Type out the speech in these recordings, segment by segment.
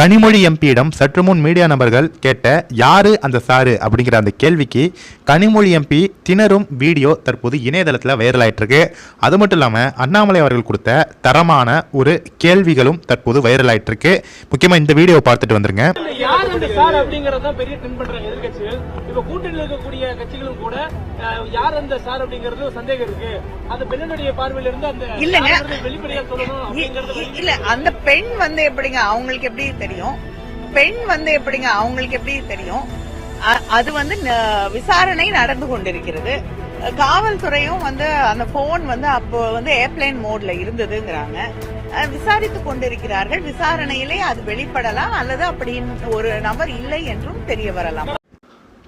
கனிமொழி எம்பியிடம் சற்று முன் மீடியா நபர்கள் கேட்ட யாரு அந்த சாரு? அப்படிங்கிற அந்த கேள்விக்கு கனிமொழி எம்பி திணறும் வீடியோ தற்போது இணையதளத்தில் வைரல் ஆயிட்டு இருக்கு அது மட்டும் இல்லாமல் அண்ணாமலை அவர்கள் கொடுத்த தரமான ஒரு கேள்விகளும் தற்போது வைரல் ஆயிட்டு இருக்கு முக்கியமாக இந்த வீடியோவை பார்த்துட்டு வந்துருங்க. இல்ல, யார் அந்த சார் அப்படிங்கறது தான் பெரிய ட்ரெண்ட் பண்றாங்க எதிர்கட்சிகள் இப்ப கூட்டணியில் இருக்கக்கூடிய கட்சிகளும் கூட அஹ், யார் அந்த சார் அப்படிங்கறது ஒரு சந்தேகம் இருக்கு. அந்த பெண்ணுடைய பார்வையில இருந்து அந்த இல்லைங்க. யாருங்கிறத வெளிப்படையா சொல்லணும் இ- அப்படிங்கறது இ- இல்ல அந்த பெண் வந்து எப்படிங்க அவங்களுக்கு எப்படி தெரியும். பெண் வந்து எப்படிங்க அவங்களுக்கு எப்படி தெரியும்? அது வந்து விசாரணை நடந்து கொண்டிருக்கிறது. காவல்துறையும் வந்து அந்த போன் வந்து அப்போ வந்து ஏர்பிளைன் மோட்ல இருந்ததுங்கிறாங்க. விசாரித்து கொண்டிருக்கிறார்கள். விசாரணையிலே அது வெளிப்படலாம் அல்லது அப்படின்னு ஒரு நபர் இல்லை என்றும் தெரிய வரலாம்.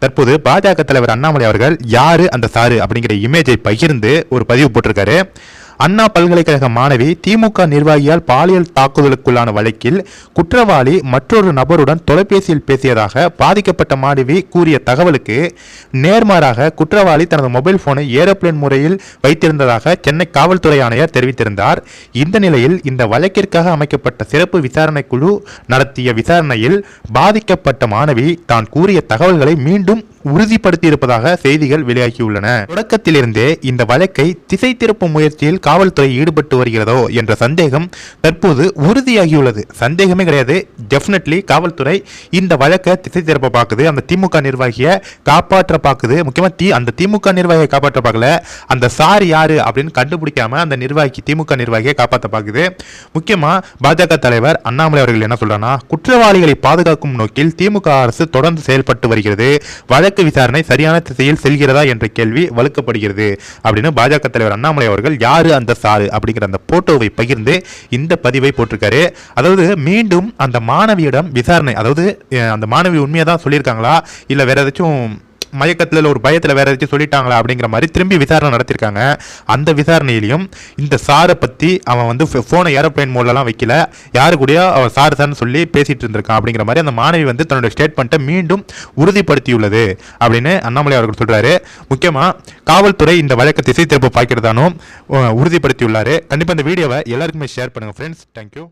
தற்போது பாஜக தலைவர் அண்ணாமலை அவர்கள் யாரு அந்த சாரு அப்படிங்கிற இமேஜை பகிர்ந்து ஒரு பதிவு போட்டிருக்காரு. அண்ணா பல்கலைக்கழக மாணவி திமுக நிர்வாகியால் பாலியல் தாக்குதலுக்குள்ளான வழக்கில் குற்றவாளி மற்றொரு நபருடன் தொலைபேசியில் பேசியதாக பாதிக்கப்பட்ட மாணவி கூறிய தகவலுக்கு நேர்மாறாக குற்றவாளி தனது மொபைல் போனை ஏரோப்ளேன் முறையில் வைத்திருந்ததாக சென்னை காவல்துறை ஆணையர் தெரிவித்திருந்தார். இந்த நிலையில் இந்த வழக்கிற்காக அமைக்கப்பட்ட சிறப்பு விசாரணை குழு நடத்திய விசாரணையில் பாதிக்கப்பட்ட மாணவி தான் கூறிய தகவல்களை மீண்டும் உறுதிப்படுத்தியிருப்பதாக செய்திகள் வெளியாகியுள்ளன. தொடக்கத்திலிருந்தே இந்த வழக்கை திசை திருப்பும் முயற்சியில் காவல்துறை ஈடுபட்டு வருகிறதோ என்ற சந்தேகம் தற்போது உறுதியாகியுள்ளது. சந்தேகமே கிடையாது. டெஃபினெட்லி காவல்துறை இந்த வழக்கை திசை திருப்ப பார்க்குது. அந்த திமுக நிர்வாகியை காப்பாற்ற பார்க்குது. முக்கியமாக தி அந்த திமுக நிர்வாகியை காப்பாற்ற பார்க்கல. அந்த சார் யாரு அப்படின்னு கண்டுபிடிக்காம அந்த நிர்வாகி திமுக நிர்வாகியை காப்பாற்ற பார்க்குது. முக்கியமாக பாஜக தலைவர் அண்ணாமலை அவர்கள் என்ன சொல்றாங்கன்னா குற்றவாளிகளை பாதுகாக்கும் நோக்கில் திமுக அரசு தொடர்ந்து செயல்பட்டு வருகிறது. வழக்கு விசாரணை சரியான திசையில் செல்கிறதா என்ற கேள்வி வலுக்கப்படுகிறது அப்படின்னு பாஜக தலைவர் அண்ணாமலை அவர்கள் யாரு அந்த சாரு? அப்படிங்கிற அந்த போட்டோவை பகிர்ந்து இந்த பதிவை போட்டிருக்காரு. அதாவது மீண்டும் அந்த மாணவியிடம் விசாரணை அதாவது அந்த மாணவி உண்மையை தான் சொல்லியிருக்காங்களா? இல்லை வேற ஏதாச்சும் மயக்கத்தில் இல்லை ஒரு பயத்தில் வேற ஏதாச்சும் சொல்லிட்டாங்களா அப்படிங்கிற மாதிரி திரும்பி விசாரணை நடத்தியிருக்காங்க அந்த விசாரணையிலையும் இந்த சாரை பற்றி அவன் வந்து ஃபோனை ஏரோப்ளைன் மோட்லலாம் வைக்கல. யாரு கூடயோ அவன் சார் சார்னு சொல்லி பேசிகிட்டு இருந்திருக்கான் அப்படிங்கிற மாதிரி அந்த மாணவி வந்து தன்னுடைய ஸ்டேட்மெண்ட்டை மீண்டும் உறுதிப்படுத்தியுள்ளது அப்படின்னு அண்ணாமலை அவர்கள் சொல்கிறாரு முக்கியமாக காவல்துறை இந்த வழக்கை திசை திருப்ப பார்க்கிறதானும் உறுதிப்படுத்தியுள்ளார். கண்டிப்பாக இந்த வீடியோவை எல்லாருக்குமே ஷேர் பண்ணுங்கள் ஃப்ரெண்ட்ஸ் தேங்க்யூ